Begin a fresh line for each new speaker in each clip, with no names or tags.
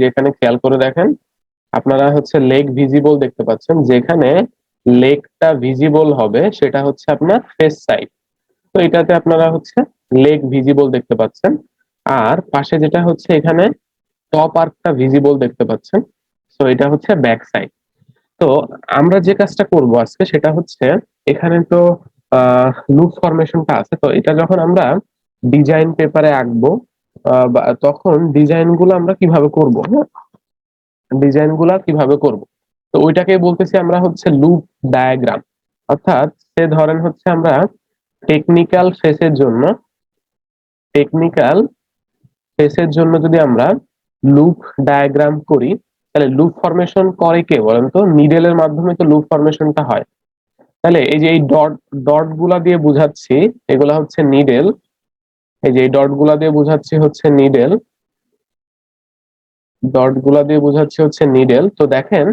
যে এখানে খেয়াল করে দেখেন, আপনারা হচ্ছে লেক ভিজিবল দেখতে পাচ্ছেন, যেখানে লেকটা ভিজিবল হবে, সেটা হচ্ছে আপনার ফেস সাইড। তো এটাতে আপনারা হচ্ছে লেগ ভিজিবল দেখতে পাচ্ছেন, আর পাশে যেটা হচ্ছে এখানে টপ আর্কটা ভিজিবল দেখতে পাচ্ছেন, তো এটা হচ্ছে ব্যাক সাইড। তো আমরা যে কাজটা করব আজকে সেটা হচ্ছে এখানে তো লুপ ফরমেশনটা আছে, তো এটা যখন আমরা ডিজাইন পেপারে আঁকবো তখন ডিজাইনগুলো আমরা কীভাবে করব হ্যাঁ? ডিজাইনগুলা কীভাবে করব? তো ওইটাকে বলতেছি আমরা হচ্ছে লুপ ডায়াগ্রাম অর্থাৎ সে ধরেন হচ্ছে আমরা টেকনিক্যাল ফেসের জন্য টেকনিক্যাল ফেসের জন্য যদি আমরা লুপ ডায়াগ্রাম করি, তাহলে লুপ ফরমেশন করে কে বলেন তো? নিডেলের মাধ্যমে তো লুপ ফরমেশনটা হয়। তাহলে এই যে এই ডট ডটগুলা দিয়ে বুঝাচ্ছি, এগুলা হচ্ছে নিডেল এই যে ডটগুলা দিয়ে বুঝাচ্ছি হচ্ছে নিডেল ডটগুলা দিয়ে বুঝাচ্ছি হচ্ছে নিডেল তো দেখেন,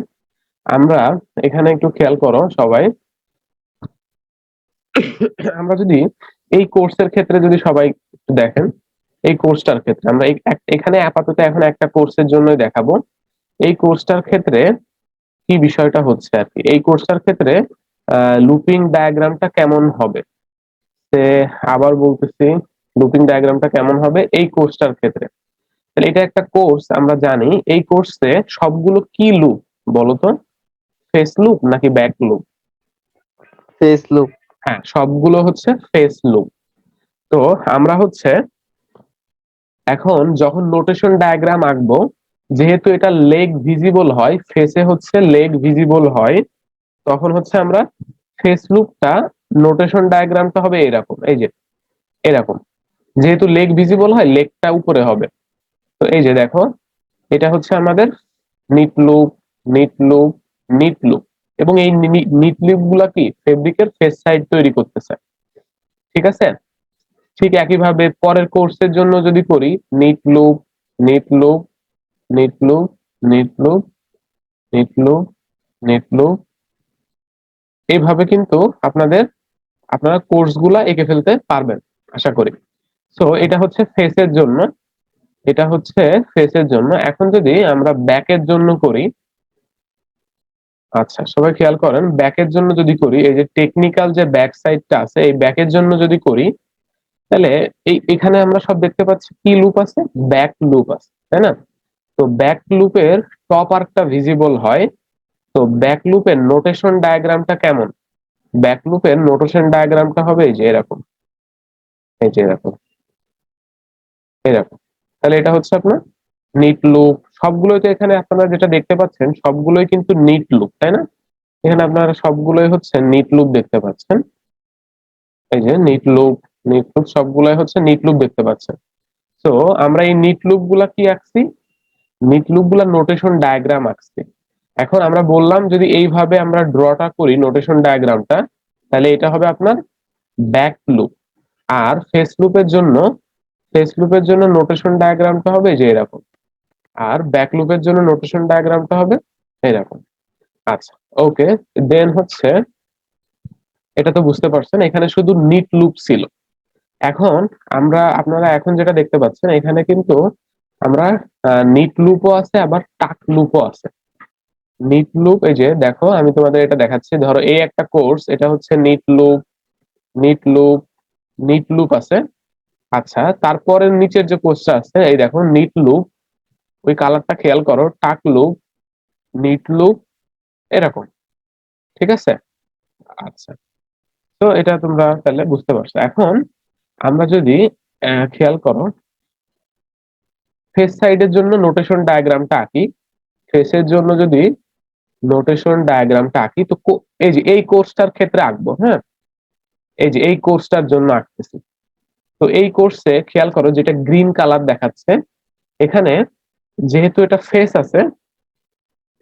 আমরা এখানে একটু খেয়াল করো সবাই। আমরা যদি এই কোর্সের ক্ষেত্রে যদি সবাই দেখেন, এই কোর্সটার ক্ষেত্রে, আমরা এখানে আপাতত এখন একটা কোর্সের জন্যই দেখাবো। এই কোর্সটার ক্ষেত্রে কি বিষয়টা হচ্ছে আর কি? এই কোর্সটার ক্ষেত্রে লুপিং ডায়াগ্রামটা কেমন হবে? সে আবার বলতেছি লুপিং ডায়াগ্রামটা কেমন হবে এই কোর্সটার ক্ষেত্রে। তাহলে এটা একটা কোর্স আমরা জানি এই কোর্সে সবগুলো কি লুপ বলতো ফেস লুপ নাকি ব্যাক লুপ
ফেস লুপ
হ্যাঁ সবগুলো হচ্ছে ফেস লুপ তো আমরা হচ্ছে এখন যখন নোটেশন ডায়াগ্রাম আঁকবো যেহেতু এটা লেগ ভিজিবল হয় ফেসে হচ্ছে লেগ ভিজিবল হয় তখন হচ্ছে আমরা ফেস লুপটা নোটেশন ডায়াগ্রামটা হবে এরকম এই যে এরকম। যেহেতু লেগ ভিজিবল হয় লেগটা উপরে হবে। তো এই যে দেখো, এটা হচ্ছে আমাদের knit loop knit loop knit loop এবং এই নিট লুপগুলা কি? ফেব্রিকের ফেস সাইড তৈরি করতেছে। ঠিক আছে? ঠিক একইভাবে পরের কোর্সের জন্য যদি করি knit loop knit loop knit loop knit loop knit loop knit loop এইভাবে কিন্তু আপনাদের, আপনারা কোর্সগুলা এঁকে ফেলতে পারবেন, আশা করি। সো এটা হচ্ছে ফেসের জন্য। এটা হচ্ছে ফেসের জন্য। এখন যদি আমরা ব্যাকের জন্য করি আচ্ছা সবাই খেয়াল করেন ব্যাকের জন্য যদি করি, এই যে টেকনিক্যাল যে ব্যাক সাইডটা আছে, এই ব্যাকের জন্য যদি করি, তাহলে এই, এখানে আমরা সব দেখতে পাচ্ছি কি লুপ আছে? ব্যাক লুপ আছে, তাই না? তো ব্যাক লুপের টপ আর্কটা ভিজিবল হয়। তো ব্যাক লুপের নোটেশন ডায়াগ্রামটা কেমন? ব্যাক লুপের নোটেশন ডায়াগ্রামটা হবে এই যে এরকম। এই যে এরকম। এরকম তাহলে এটা হচ্ছে আপনার নিট লুপ সবগুলোই তো এখানে আপনারা যেটা দেখতে পাচ্ছেন, সবগুলোই কিন্তু নিট লুপ তাই না? এখানে আপনারা সবগুলোই হচ্ছে নিট লুপ দেখতে পাচ্ছেন। এই যে নিট লুপ নিট লুপ সবগুলাই হচ্ছে নিট লুপ দেখতে পাচ্ছেন। তো আমরা এই নিট লুপগুলা কি আঁকছি? নিট লুপগুলা নোটেশন ডায়াগ্রাম আঁকছি। এখন আমরা বললাম যদি এইভাবে আমরা ড্রটা করি নোটেশন ডায়াগ্রামটা তাহলে এটা হবে আপনার ব্যাক লুপ আর ফেস লুপের জন্য ফেস লুপের জন্য নোটেশন ডায়াগ্রামটা হবে যে এরকম। আর ব্যাক লুপের জন্য নোটেশন ডায়াগ্রামটা হবে এরকম। আচ্ছা ওকে দেন হচ্ছে, এটা তো বুঝতে পারছেন, এখানে শুধু নিট লুপ ছিল। এখন আমরা, আপনারা এখন যেটা দেখতে পাচ্ছেন, এখানে কিন্তু আমরা নিট লুপও আছে, আবার টাক লুপও আছে। নিট লুপ এই যে দেখো, আমি তোমাদের এটা দেখাচ্ছি। ধরো, এই একটা কোর্স এটা হচ্ছে knit loop knit loop knit loop আছে। আচ্ছা তারপরের নিচের যে কোর্সটা আছে, এই দেখো নিট লুপ ওই কালারটা খেয়াল করো টাক লুপ নিট লুপ এরকম, ঠিক আছে? আচ্ছা তো এটা তোমরা তাহলে বুঝতে পারছ। এখন আমরা যদি খেয়াল করো ফেস সাইডের জন্য নোটেশন ডায়াগ্রামটা আঁকি ফেসের জন্য যদি নোটেশন ডায়াগ্রামটা আঁকি, তো এই যে এই কোর্সটার ক্ষেত্রে আঁকবো হ্যাঁ? এই যে এই কোর্সটার জন্য আঁকতেছি। তো এই কোর্সে খেয়াল করো যেটা গ্রিন কালার দেখাচ্ছে, এখানে যেহেতু এটা ফেস আছে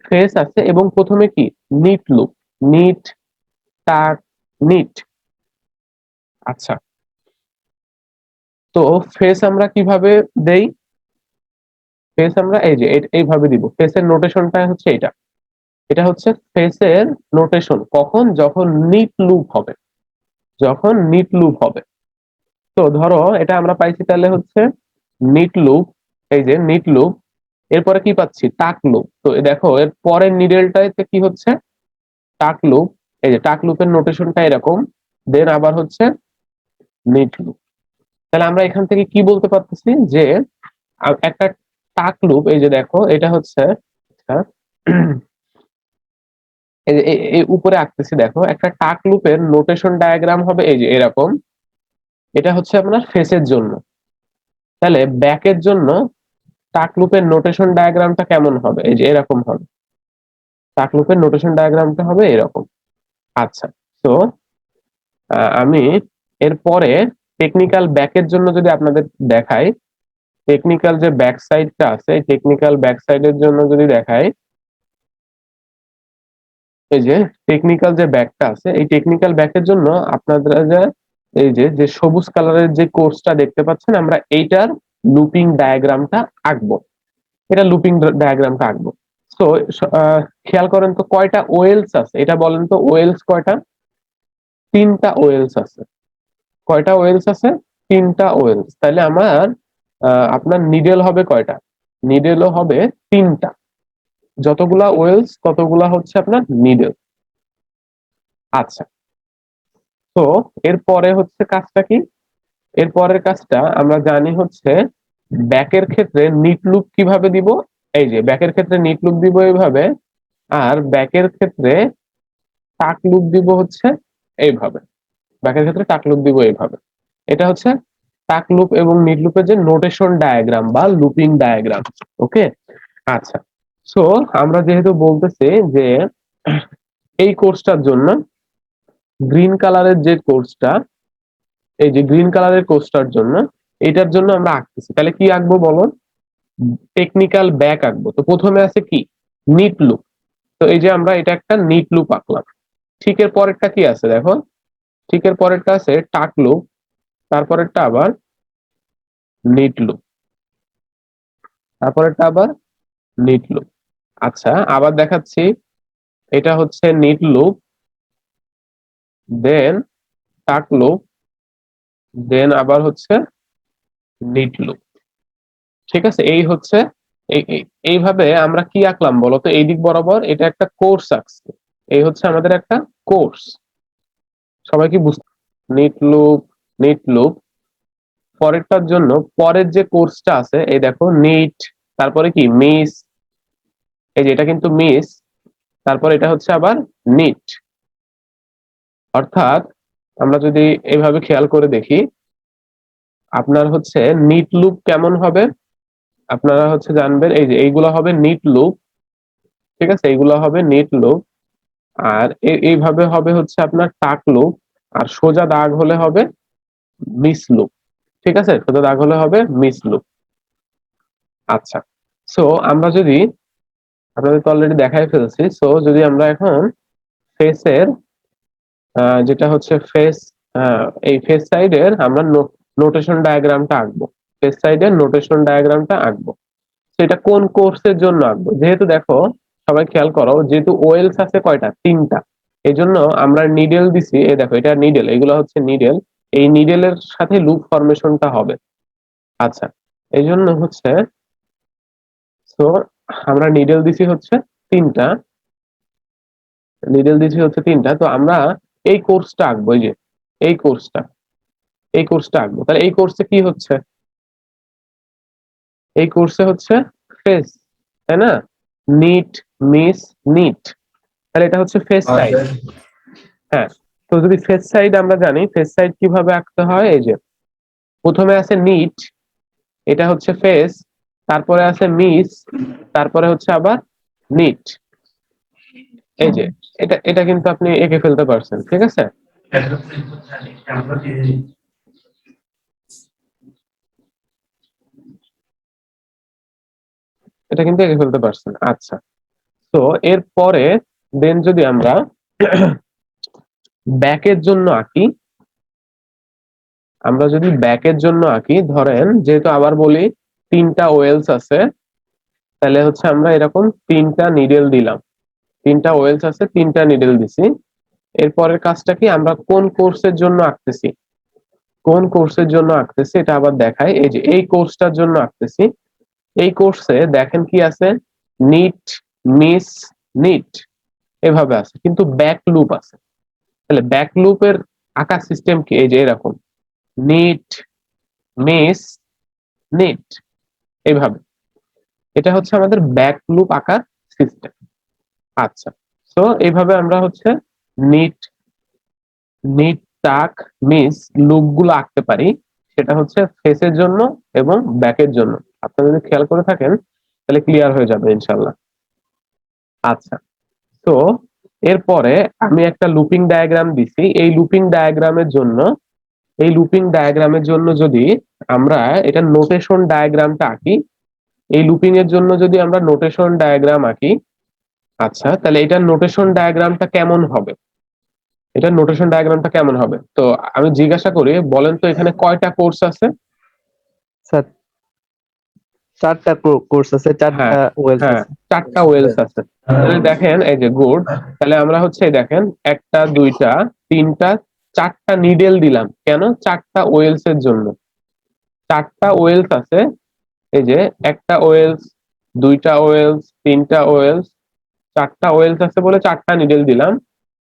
ফেস আছে এবং প্রথমে কি? Knit look knit tuck knit আচ্ছা। তো ফেস আমরা কীভাবে দেই? ফেস আমরা এই যে এইভাবে দিব। ফেসের নোটেশনটা হচ্ছে এটা এটা হচ্ছে ফেসের নোটেশন কখন? যখন নিট লুপ হবে। যখন নিট লুপ হবে। তো ধরো এটা আমরা পাইছি তাহলে হচ্ছে নিট লুপ এই যে নিট লুপ এরপরে কি পাচ্ছি? টাক লুপ তো দেখো এর পরের নিডেলটাতে কি হচ্ছে? টাক লুপ এই যে টাক লুপের নোটেশনটা এরকম দেন আবার হচ্ছে নিট লুপ তাহলে আমরা এখান থেকে কি বলতে পারতেছি? যে একটা টাক লুপ এই যে দেখো এটা হচ্ছে আচ্ছা, এই উপরে আঁকতেছি দেখো একটা টাক লুপের নোটেশন ডায়াগ্রাম হবে এই যে এরকম এটা হচ্ছে আপনার ফেসের জন্য। তাহলে ব্যাকের জন্য টাক লুপের নোটেশন ডায়াগ্রামটা কেমন হবে? এই যে এরকম হবে। টাক লুপের নোটেশন ডায়াগ্রামটা হবে এরকম। আচ্ছা তো আমি এরপরে টেকনিক্যাল ব্যাকের জন্য যদি আপনাদের দেখাই টেকনিক্যাল যে ব্যাক সাইডটা আছে টেকনিক্যাল ব্যাক সাইডের জন্য যদি দেখাই, এই যে টেকনিক্যাল যে ব্যাকটা আছে, এই টেকনিক্যাল ব্যাকের জন্য আপনারা যে এই যে যে সবুজ কালারের যে কোর্সটা দেখতে পাচ্ছেন, আমরা এইটার লুপিং ডায়াগ্রামটা আঁকবো। এটা লুপিং ডায়াগ্রামটা আঁকবো। তো খেয়াল করেন তো কয়টা ওয়েলস আছে? এটা বলেন তো ওয়েলস কয়টা? তিনটা ওয়েলস আছে। কয়টা ওয়েলস আছে? তিনটা ওয়েলস। তাহলে আমার আপনার নিডেল হবে কয়টা? নিডেলও হবে তিনটা। যতগুলা ওয়েলস, ততগুলা হচ্ছে আপনার নিডেল। আচ্ছা। তো এরপরে হচ্ছে কাজটা কি? এরপরের কাজটা আমরা জানি হচ্ছে ব্যাকের ক্ষেত্রে নিট লুপ কীভাবে দিব? এই যে ব্যাকের ক্ষেত্রে নিট লুপ দিব এইভাবে, আর ব্যাকের ক্ষেত্রে টাক লুপ দিব হচ্ছে এইভাবে। ব্যাকের ক্ষেত্রে টাক লুপ দিব এইভাবে। এটা হচ্ছে টাক লুপ এবং নিট লুপের যে নোটেশন ডায়াগ্রাম বা লুপিং ডায়াগ্রাম ওকে আচ্ছা সো আমরা যেহেতু বলতেছি যে এই কোর্সটার জন্য গ্রিন কালারের যে কোর্সটা এই যে গ্রিন কালারের কোর্সটার জন্য, এটার জন্য আমরা আঁকতেছি। তাহলে কি আঁকবো বলো? টেকনিক্যাল ব্যাক আঁকবো। তো প্রথমে আছে কি? নিট লুপ তো এই যে আমরা এটা একটা নিট লুপ আঁকলাম। ঠিক এর পরেরটা কি আছে দেখো? ঠিক এর পরেরটা আছে টাক লুপ তারপরেরটা আবার নিট লুপ তারপরেরটা আবার নিট লুপ আচ্ছা আবার দেখাচ্ছি। এটা হচ্ছে নিট লুপ দেন টাক লুপ দেন আবার হচ্ছে নিট লুপ ঠিক আছে? এই হচ্ছে, এই- এই- এইভাবে আমরা কি আঁকলাম বলতো? এই দিক বরাবর এটা একটা কোর্স আঁকছি। এই হচ্ছে আমাদের একটা কোর্স সবাই কি বুঝতে নিট লুপ নিট লুপ পরেরটার জন্য পরের যে কোর্সটা আছে, এই দেখো, নিট, তারপরে কি? মিস। এই যে এটা কিন্তু মিস। তারপর এটা হচ্ছে আবার নিট। অর্থাৎ আমরা যদি এইভাবে খেয়াল করে দেখি, আপনার হচ্ছে নিট লুপ কেমন হবে? আপনারা হচ্ছে জানবেন, এই যে এইগুলো হবে নিট লুপ ঠিক আছে? এইগুলো হবে নিট লুপ আর এইভাবে হবে হচ্ছে আপনার টাক লুপ আর সোজা দাগ হলে হবে মিস লুপ ঠিক আছে? সোজা দাগ হলে হবে মিস লুপ আচ্ছা সো আমরা যদি আপনাদের তো অলরেডি দেখাই ফেলছি সো যদি আমরা এখন ফেসের যেটা হচ্ছে ফেস এই ফেস সাইডের আমরা নোটেশন ডায়াগ্রামটা আঁকবো। ফেস সাইডের নোটেশন ডায়াগ্রামটা আঁকবো। এটা কোন কোর্সের জন্য আঁকবো? যেহেতু দেখো, সবাই খেয়াল করো, যেহেতু ওয়েলস আছে কয়টা? তিনটা। এই জন্য আমরা নিডেল দিছি, এই দেখো, এটা নিডেল এগুলো হচ্ছে নিডেল এই নিডেলের সাথে লুপ ফরমেশনটা হবে। আচ্ছা এই জন্য হচ্ছে সো আমরা নিডেল দিছি হচ্ছে তিনটা। নিডেল দিছি হচ্ছে তিনটা। তো আমরা এই কোর্সটা আঁকবো এই যে এই কোর্সটা এই কোর্সটা আঁকবো। তাহলে এই কোর্সে কি হচ্ছে? এই কোর্সে হচ্ছে ফেস তাই না? নিট মিস নিট তাহলে এটা হচ্ছে ফেস সাইড হ্যাঁ তো যদি ফেস সাইড আমরা জানি ফেস সাইড কীভাবে আঁকতে হয়? এই যে প্রথমে আছে নিট এটা হচ্ছে ফেস তারপরে আছে মিস তারপরে হচ্ছে আবার নিট এই যে এটা এটা কিন্তু আপনি এঁকে ফেলতে পারছেন, ঠিক আছে? এটা কিন্তু এঁকে ফেলতে পারছেন আচ্ছা। তো এরপরে দেন যদি আমরা ব্যাকের জন্য আঁকি, আমরা যদি ব্যাকের জন্য আঁকি, ধরেন যেহেতু আবার বলি তিনটা ওয়েলস আছে, তাহলে হচ্ছে আমরা এরকম তিনটা নিডেল দিলাম। তিনটা ওয়েলস আছে, তিনটা নিডেল দিছি। এরপরের কাজটা কি? আমরা কোন কোর্সের জন্য আঁকতেছি? কোন কোর্সের জন্য আঁকতেছি? এটা আবার দেখাই। এই যে, এই কোর্সটার জন্য আঁকতেছি। এই কোর্সে দেখেন কি আছে? নিট, মিস, নিট এভাবে আছে। কিন্তু ব্যাক লুপ আছে। তাহলে ব্যাক লুপের আঁকার সিস্টেম কি? এই যে, এরকম। নিট, মিস, নিট এইভাবে এটা হচ্ছে আমাদের ব্যাক লুপ আঁকার সিস্টেম। আচ্ছা তো এইভাবে আমরা হচ্ছে নিট নিট টাক মিস লুকগুলো আঁকতে পারি। সেটা হচ্ছে ফেসের জন্য এবং ব্যাকের জন্য। আপনারা যদি খেয়াল করে থাকেন, তাহলে ক্লিয়ার হয়ে যাবে ইনশাল্লাহ আচ্ছা তো এরপরে আমি একটা লুপিং ডায়াগ্রাম দিছি। এই লুপিং ডায়াগ্রামের জন্য, এই লুপিং ডায়াগ্রামের জন্য যদি আমরা এটা নোটেশন ডায়াগ্রামটা আঁকি, এই লুপিং এর জন্য যদি আমরা নোটেশন ডায়াগ্রাম আঁকি আচ্ছা তাহলে এটার নোটেশন ডায়াগ্রামটা কেমন হবে? এটার নোটেশন ডায়াগ্রামটা কেমন হবে? তো আমি জিজ্ঞাসা করি বলেন তো এখানে কয়টা কোর্স আছে?
স্যার চারটা কোর্স আছে চারটা ওয়েলস
হ্যাঁ
আছে।
চারটা ওয়েলস আছে। তাহলে দেখেন এই যে গুড তাহলে আমরা হচ্ছে দেখেন একটা দুইটা তিনটা চারটা নিডেল দিলাম। কেন? চারটা ওয়েলস এর জন্য। চারটা ওয়েলস আছে এই যে একটা ওয়েলস দুইটা ওয়েলস তিনটা ওয়েলস চারটা ওয়েলস আছে বলে চারটা নিডেল দিলাম।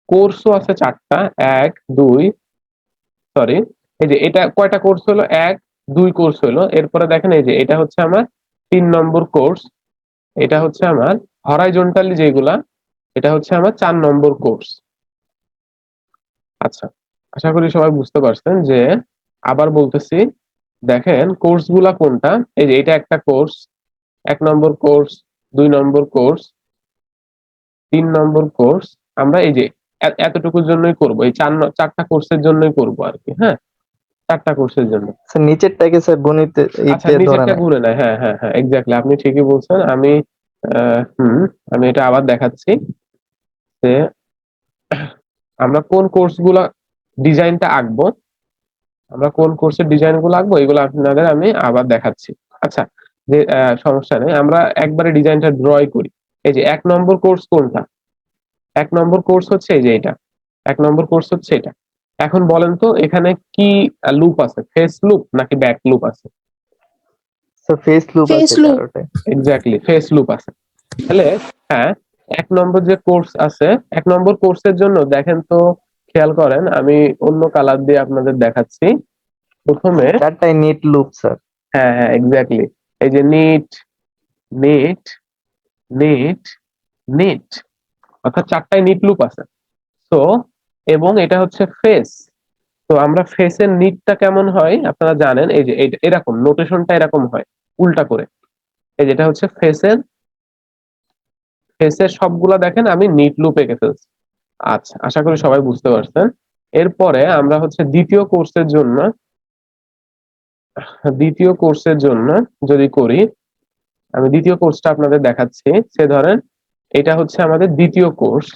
কোর্সও আছে চারটা, এক, দুই সরি এই যে এটা কয়টা কোর্স হলো? এক, দুই কোর্স হলো। এরপরে দেখেন এই যে এটা হচ্ছে আমার তিন নম্বর কোর্স এটা হচ্ছে আমার হরাইজন্টালি যেগুলা, এটা হচ্ছে আমার চার নম্বর কোর্স আচ্ছা আশা করি সবাই বুঝতে পারছেন যে আবার বলতেছি, দেখেন কোর্সগুলা কোনটা? এই যে এটা একটা কোর্স এক নম্বর কোর্স দুই নম্বর কোর্স তিন নম্বর কোর্স আমরা এই যে এতটুকুর জন্যই করব এই চার ন- চারটা কোর্সের জন্যই করব আর কি হ্যাঁ? চারটা কোর্সের জন্য।
স্যার নিচেরটাকে স্যার গণিতে
আচ্ছা নিচেরটা
না
ঘুরে নেয় হ্যাঁ হ্যাঁ হ্যাঁ এক্স্যাক্টলি আপনি ঠিকই বলছেন। আমি হুম আমি এটা আবার দেখাচ্ছি যে আমরা কোন কোর্সগুলা ডিজাইনটা আঁকবো আমরা কোন কোর্সের ডিজাইনগুলো আঁকবো এগুলো আপনাদের আমি আবার দেখাচ্ছি। আচ্ছা যে সমস্যা নেই আমরা একবারে ডিজাইনটা ড্রই করি। এই যে এক নম্বর কোর্স কোনটা? এক নম্বর কোর্স হচ্ছে এই যে এটা। এক নম্বর কোর্স হচ্ছে এটা। এখন বলেন তো এখানে কি লুপ আছে? ফেস লুপ নাকি ব্যাক লুপ আছে?
স্যার ফেস লুপ আছে
loop.
এক্স্যাক্টলি ফেস লুপ আছে। তাহলে হ্যাঁ এক নম্বর যে কোর্স আছে এক নম্বর কোর্সের জন্য দেখেন তো খেয়াল করেন আমি অন্য কালার দিয়ে আপনাদের দেখাচ্ছি। প্রথমে
নেট লুপ স্যার
হ্যাঁ হ্যাঁ এক্স্যাক্টলি এই যে নিট নিট নিট নিট অর্থাৎ চারটায় নিট লুপ আছে। তো এবং এটা হচ্ছে ফেস তো আমরা ফেসের নিটটা কেমন হয়? আপনারা জানেন, এই যে এরকম নোটেশনটা এরকম হয়, উল্টা করে। এই যেটা হচ্ছে ফেসের ফেসের সবগুলা দেখেন, আমি নিট লুপ এঁকে ফেলছি। আচ্ছা আশা করি সবাই বুঝতে পারছেন। এরপরে আমরা হচ্ছে দ্বিতীয় কোর্সের জন্য, দ্বিতীয় কোর্সের জন্য যদি করি আমি দ্বিতীয় কোর্সটা আপনাদের দেখাচ্ছি। সে ধরেন এটা হচ্ছে আমাদের দ্বিতীয় কোর্স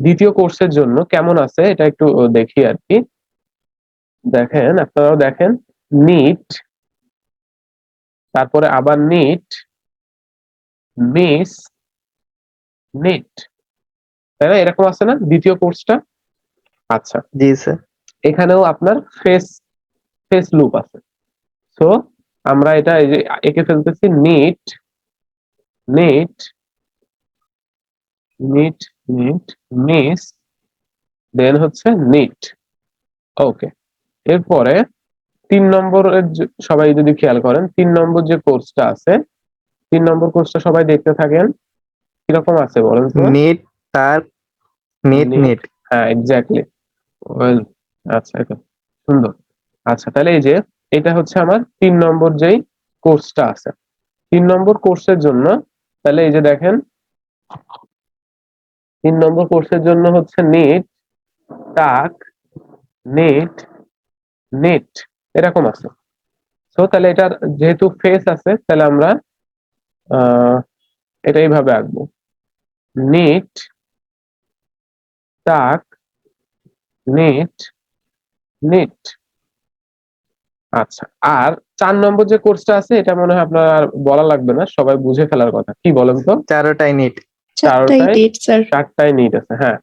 দ্বিতীয় কোর্সের জন্য কেমন আছে এটা একটু দেখি আর কি। দেখেন আপনারাও দেখেন। নিট তারপরে আবার নিট মিস নিট তাই না এরকম আছে না দ্বিতীয় কোর্সটা আচ্ছা।
জি স্যার
এখানেও আপনার ফেস ফেস লুপ আছে। সো আমরা এটা এই যে এঁকে ফেলতেছি knit knit knit knit miss then হচ্ছে নিট ওকে এরপরে তিন নম্বরের সবাই যদি খেয়াল করেন তিন নম্বর যে কোর্সটা আছে তিন নম্বর কোর্সটা সবাই দেখতে থাকেন কীরকম আছে বলেন তো?
নেট তার নেট. নেট
হ্যাঁ এক্স্যাক্টলি ওয়েল আচ্ছা এটা সুন্দর। আচ্ছা তাহলে এই যে এটা হচ্ছে আমার তিন নম্বর যেই কোর্সটা আছে। তিন নম্বর কোর্সের জন্য, তাহলে এই যে দেখেন, তিন নম্বর কোর্সের জন্য হচ্ছে নেট টাক নেট নেট এরকম আছে। তো তাহলে এটার যেহেতু ফেস আছে, তাহলে আমরা এটা এইভাবে আঁকবো। নেট টাক নেট নেট আচ্ছা আর চার নম্বর যে কোর্সটা আছে এটা মনে হয় আপনার আর বলা লাগবে না সবাই বুঝে ফেলার কথা। কি বলেন তো?
চারোটায় নিট
চারটাই
নিট আছে হ্যাঁ।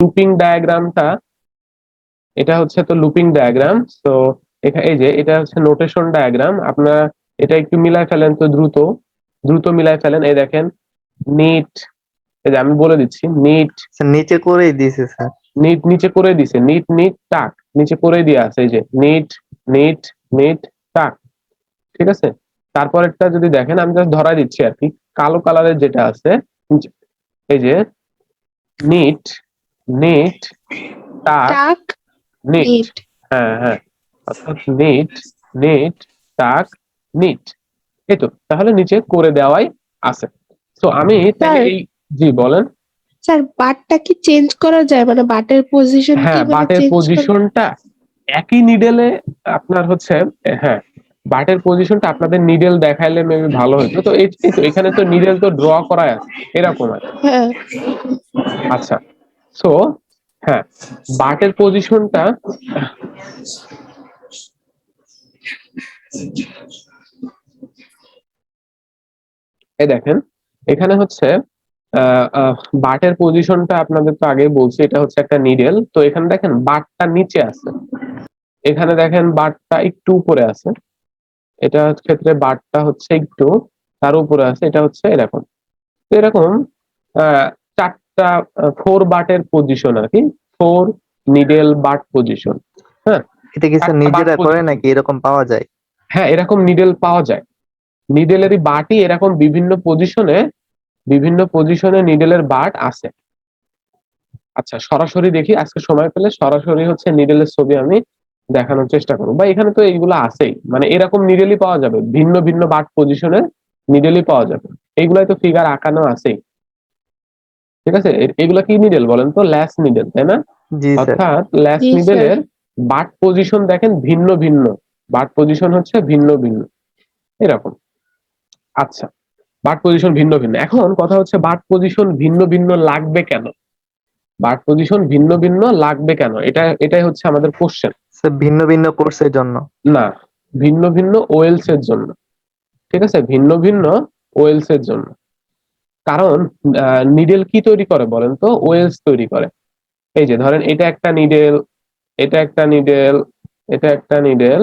লুপিং ডায়াগ্রামটা এটা হচ্ছে তো লুপিং ডায়াগ্রাম তো এই যে এটা হচ্ছে নোটেশন ডায়াগ্রাম আপনারা এটা একটু মিলাই ফেলেন তো দ্রুত দ্রুত মিলাই ফেলেন। এই দেখেন নিট এই যে আমি বলে দিচ্ছি নিট
নিচে করেই দিয়েছে স্যার
নিট নিচে করে দিছে নিট নিট টাক নিচে করে দিয়ে আছে এই যে নিট নিট নিট টাক ঠিক আছে? তারপরেরটা যদি দেখেন আমি জাস্ট ধরাই দিচ্ছি আর কি। কালো কালারের যেটা আছে এই যে নিট নিট টাক নিট। হ্যাঁ হ্যাঁ। অর্থাৎ নিট নিট টাক নিট। এই তো তাহলে নিচে করে দেওয়াই আছে। তো আমি। এই জি বলেন।
স্যার বাটটা কি চেঞ্জ করা যায়? মানে বাটের পজিশন
হ্যাঁ বাটের পজিশনটা একই নিডেলে আপনার হচ্ছে হ্যাঁ বাটের পজিশনটা আপনাদের নিডেল দেখাইলে মেবি ভালো হতো তো এই তো এখানে তো নিডেল তো ড্র করা আছে এরকম আছে
হ্যাঁ।
আচ্ছা সো হ্যাঁ বাটের পজিশনটা এই দেখেন এখানে হচ্ছে বাটের পজিশনটা আপনাদের তো আগেই বলছি এটা হচ্ছে একটা নিডেল তো এখানে দেখেন বাটটা নিচে আছে। এখানে দেখেন বাটটা একটু উপরে আছে। এটা ক্ষেত্রে বাটটা হচ্ছে একটু তার উপরে আছে এটা হচ্ছে এরকম। তো এরকম চারটা ফোর বাটের পজিশন আর কি। ফোর নিডেল বাট পজিশন
এটা কি স্যার নিজেরা করে নাকি এরকম পাওয়া যায়?
হ্যাঁ এরকম নিডেল পাওয়া যায়। নিডেলেরই বাটই এরকম বিভিন্ন পজিশনে বিভিন্ন পজিশনে নিডেলের বাট আছে। আচ্ছা সরাসরি দেখি আজকে সময় পেলে সরাসরি হচ্ছে নিডেলের ছবি আমি দেখানোর চেষ্টা করব। বা এখানে তো এইগুলো আছেই। মানে এরকম নিডেলই পাওয়া যাবে। ভিন্ন ভিন্ন বাট পজিশনে নিডেলই পাওয়া যাবে। এইগুলাই তো ফিগার আঁকানো আছেই। ঠিক আছে? এগুলা কি নিডেল বলেন তো? ল্যাস নিডেল তাই না? অর্থাৎ ল্যাস। নিডেলের বাট পজিশন দেখেন ভিন্ন ভিন্ন। বাট পজিশন হচ্ছে ভিন্ন ভিন্ন। এরকম। আচ্ছা। বাট পজিশন ভিন্ন ভিন্ন। এখন কথা হচ্ছে বাট পজিশন ভিন্ন ভিন্ন লাগবে কেন? বাট পজিশন ভিন্ন ভিন্ন লাগবে কেন? এটা এটাই হচ্ছে আমাদের কোশ্চেন
ভিন্ন ভিন্ন কোর্সের জন্য?
না ভিন্ন ভিন্ন ওয়েলস এর জন্য। ঠিক আছে? ভিন্ন ভিন্ন ওয়েলস এর জন্য। কারণ নিডেল কি তৈরি করে বলেন তো? ওয়েলস তৈরি করে। এই যে ধরেন এটা একটা নিডেল এটা একটা নিডেল এটা একটা নিডেল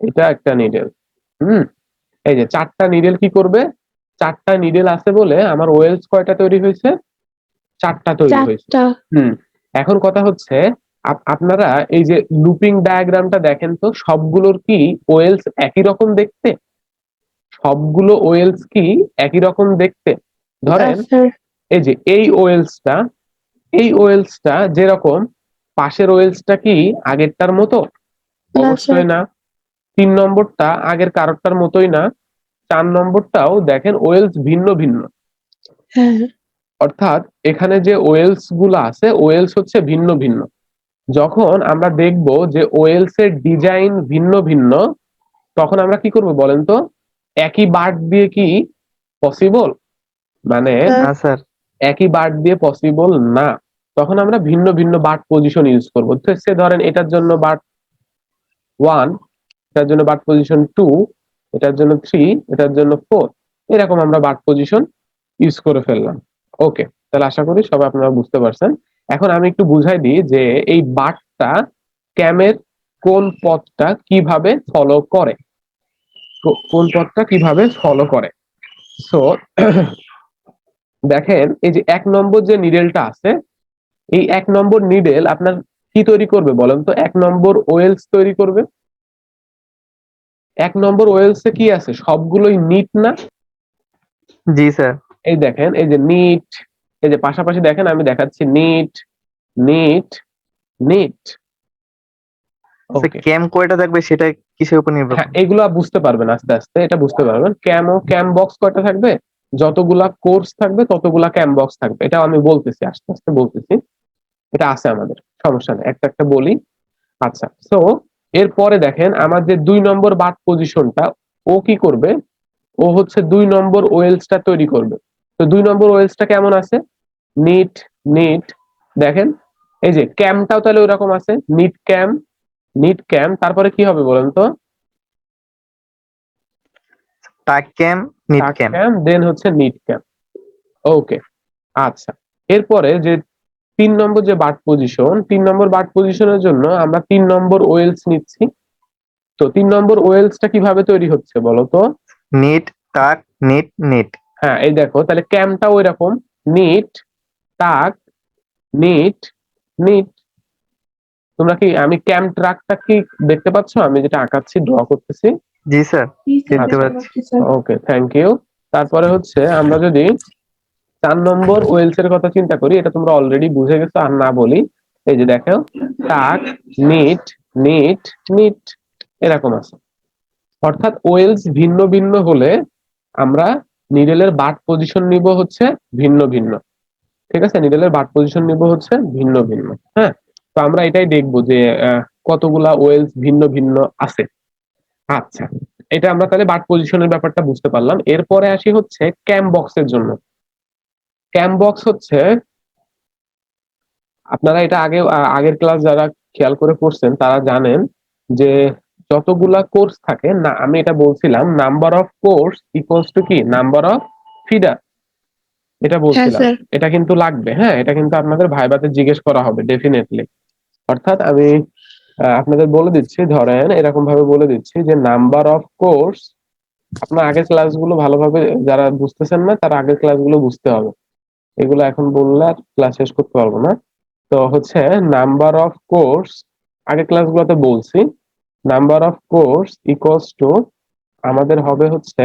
এটা একটা নিডেল হুম? এই যে চারটা নিডেল কি করবে? চারটা নিডেল আছে বলে আমার ওয়েলস কয়টা তৈরি হয়েছে? চারটা তৈরি হয়েছে। হুম। এখন কথা হচ্ছে আপ- আপনারা এই যে লুপিং ডায়াগ্রামটা দেখেন তো সবগুলোর কি ওয়েলস একই রকম দেখতে? সবগুলো ওয়েলস কি একই রকম দেখতে? ধরেন এই যে এই ওয়েলসটা এই ওয়েলসটা যেরকম পাশের ওয়েলসটা কি আগেরটার মতো? অবশ্যই না। তিন নম্বরটা আগের কারোরটার মতোই না। চার নম্বরটাও দেখেন ওয়েলস ভিন্ন ভিন্ন।
হ্যাঁ।
অর্থাৎ এখানে যে ওয়েলসগুলো আছে ওয়েলস হচ্ছে ভিন্ন ভিন্ন। যখন আমরা দেখব যে ওয়েলস এর ডিজাইন ভিন্ন ভিন্ন তখন আমরা কি করব বলেন তো? একই বার্ড দিয়ে কি পসিবল মানে
হ্যাঁ।
না স্যার।
একই বার্ড দিয়ে পসিবল না। তখন আমরা ভিন্ন ভিন্ন বার্ড পজিশন ইউজ করব। তো সে ধরেন এটার জন্য বাট ওয়ান এটার জন্য বাট পজিশন টু এটার জন্য থ্রি এটার জন্য ফোর এরকম আমরা বাট পজিশন ইউজ করে ফেললাম। ওকে তাহলে আশা করি সবাই আপনারা বুঝতে পারছেন। এখন আমি একটু বুঝাই দিই যে এই বাটটা ক্যামের কোন পথটা কীভাবে ফলো করে। কোন পথটা কীভাবে ফলো করে। সো দেখেন, এই যে এক নম্বর যে নিডেলটা আছে, এই এক নম্বর নিডেল আপনার কি তৈরি করবে বলেন তো? এক নম্বর ওয়েলস তৈরি করবে। এক নম্বর ওয়েলস কি আছে? সবগুলোই নিট না?
জি স্যার
এই দেখেন এই যে নিট এই যে পাশাপাশি দেখেন আমি দেখাচ্ছি নিট নিট নিট
ক্যাম কয়টা থাকবে সেটা কিসের উপর নির্ভর
হ্যাঁ এগুলা বুঝতে পারবেন আস্তে আস্তে এটা বুঝতে পারবেন। ক্যাম ও ক্যাম বক্স কয়টা থাকবে? যতগুলা কোর্স থাকবে ততগুলা ক্যাম বক্স থাকবে। এটা আমি বলতেছি আস্তে আস্তে বলতেছি। এটা আছে আমাদের সমস্যা নেই। একটা একটা বলি। আচ্ছা সো এরপরে দেখেন আমার যে দুই নম্বর বাট পজিশনটা ও কি করবে? ও হচ্ছে দুই নম্বর ওয়েলসটা তৈরি করবে। তো দুই নম্বর ওয়েলসটা কেমন আছে? নিট নিট দেখেন এই যে ক্যামটাও তাহলে ওইরকম আছে নিট ক্যাম নিট ক্যাম তারপরে কি হবে বলেন তো?
টাক ক্যাম নিট ক্যাম
ক্যাম দেন হচ্ছে নিট ক্যাম ওকে আচ্ছা এরপরে যে তিন নম্বর যে বাট পজিশন তিন নম্বর বাট পজিশনের জন্য আমরা তিন নম্বর ওয়েলস নিচ্ছি। তো তিন নম্বর ওয়েলসটা কীভাবে তৈরি হচ্ছে বলো তো?
নিট টাক নিট নিট
হ্যাঁ এই দেখো তাহলে ক্যামটা ওই রকম নিট টাক নিট নিট তোমরা কি আমি ক্যাম ট্রাকটা কি দেখতে পাচ্ছ? আমি যেটা আঁকাচ্ছি ড্র করতেছি।
জি স্যার। দেখতে। পাচ্ছি,
ওকে থ্যাংক ইউ তারপরে হচ্ছে আমরা যদি চার নম্বর ওয়েলস এর কথা চিন্তা করি, এটা তোমরা অলরেডি বুঝে গেছো, আর না বলি এই যে দেখো টাক নিট নিট নিট এরকম আছে। অর্থাৎ ওয়েলস ভিন্ন ভিন্ন হলে আমরা নিডেলের বাট পজিশন নিব হচ্ছে ভিন্ন ভিন্ন। ঠিক আছে? নিডেলের বাট পজিশন নিব হচ্ছে ভিন্ন ভিন্ন হ্যাঁ? তো আমরা এটাই দেখব যে কতগুলা ওয়েলস ভিন্ন ভিন্ন আছে। আচ্ছা এটা আমরা তাহলে বাট পজিশনের ব্যাপারটা বুঝতে পারলাম। এরপরে আসি হচ্ছে ক্যাম বক্সের জন্য। ক্যাম বক্স হচ্ছে আপনারা এটা আগে আগের ক্লাস যারা খেয়াল করে পড়ছেন তারা জানেন যে যতগুলা কোর্স থাকে না আমি এটা বলছিলাম number of course equals to কি? নাম্বার অফ ফিডার এটা
হ্যাঁ
বলছিলাম। এটা কিন্তু লাগবে হ্যাঁ এটা কিন্তু আপনাদের ভাইবাতে জিজ্ঞেস করা হবে ডেফিনেটলি অর্থাৎ আমি আপনাদের বলে দিচ্ছি ধরেন এরকম ভাবে বলে দিচ্ছি যে নাম্বার অফ কোর্স আপনার আগের ক্লাসগুলো ভালোভাবে যারা বুঝতেছেন না তারা আগের ক্লাসগুলো বুঝতে হবে। এগুলো এখন বললে আর ক্লাস শেষ করতে পারব না। তো হচ্ছে নাম্বার অফ কোর্স আগের ক্লাসগুলোতে বলছি number of course equals to আমাদের হবে হচ্ছে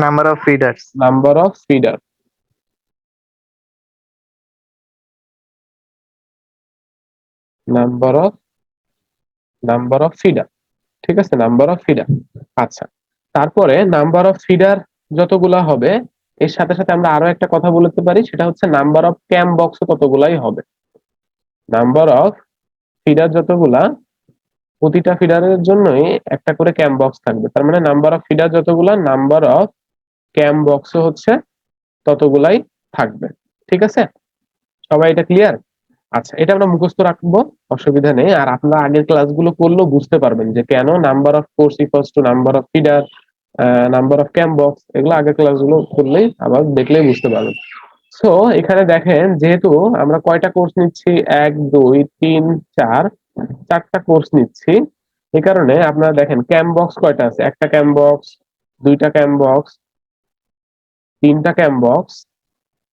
number of feeders
number of feeder number of number of feeder ঠিক আছে? নাম্বার অফ ফিডার আচ্ছা। তারপরে নাম্বার অফ ফিডার যতগুলা হবে এর সাথে সাথে আমরা আরও একটা কথা বলতে পারি, সেটা হচ্ছে নাম্বার অফ ক্যাম বক্স ততগুলাই হবে। নাম্বার অফ ফিডার যতগুলা, প্রতিটা ফিডারের জন্যই একটা করে ক্যাম বক্স থাকবে। তার মানে নাম্বার অফ ফিডার যতগুলা নাম্বার অফ ক্যাম বক্সও হচ্ছে ততগুলাই থাকবে। ঠিক আছে? সবাই এটা ক্লিয়ার আচ্ছা এটা আমরা মুখস্থ রাখব, অসুবিধা নেই। আর আপনারা আগের ক্লাসগুলো করলেও বুঝতে পারবেন যে কেন number of course equals to number of feeder number of camp box এগুলো আগের ক্লাসগুলো করলেই আবার দেখলেই বুঝতে পারবেন। সো এখানে দেখেন, যেহেতু আমরা কয়টা কোর্স নিচ্ছি? এক, দুই, তিন, চার, চারটা কোর্স নিচ্ছি। এই কারণে আপনারা দেখেন ক্যাম্প বক্স কয়টা আছে? একটা ক্যাম্প বক্স দুইটা ক্যাম্প বক্স তিনটা ক্যাম্প বক্স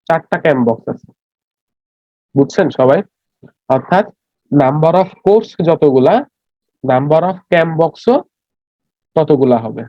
চারটা ক্যাম্প বক্স আছে। বুঝছেন সবাই? অর্থাৎ নাম্বার অফ কোর্স যতগুলা নাম্বার অফ ক্যাম্প বক্সও ততগুলা হবে।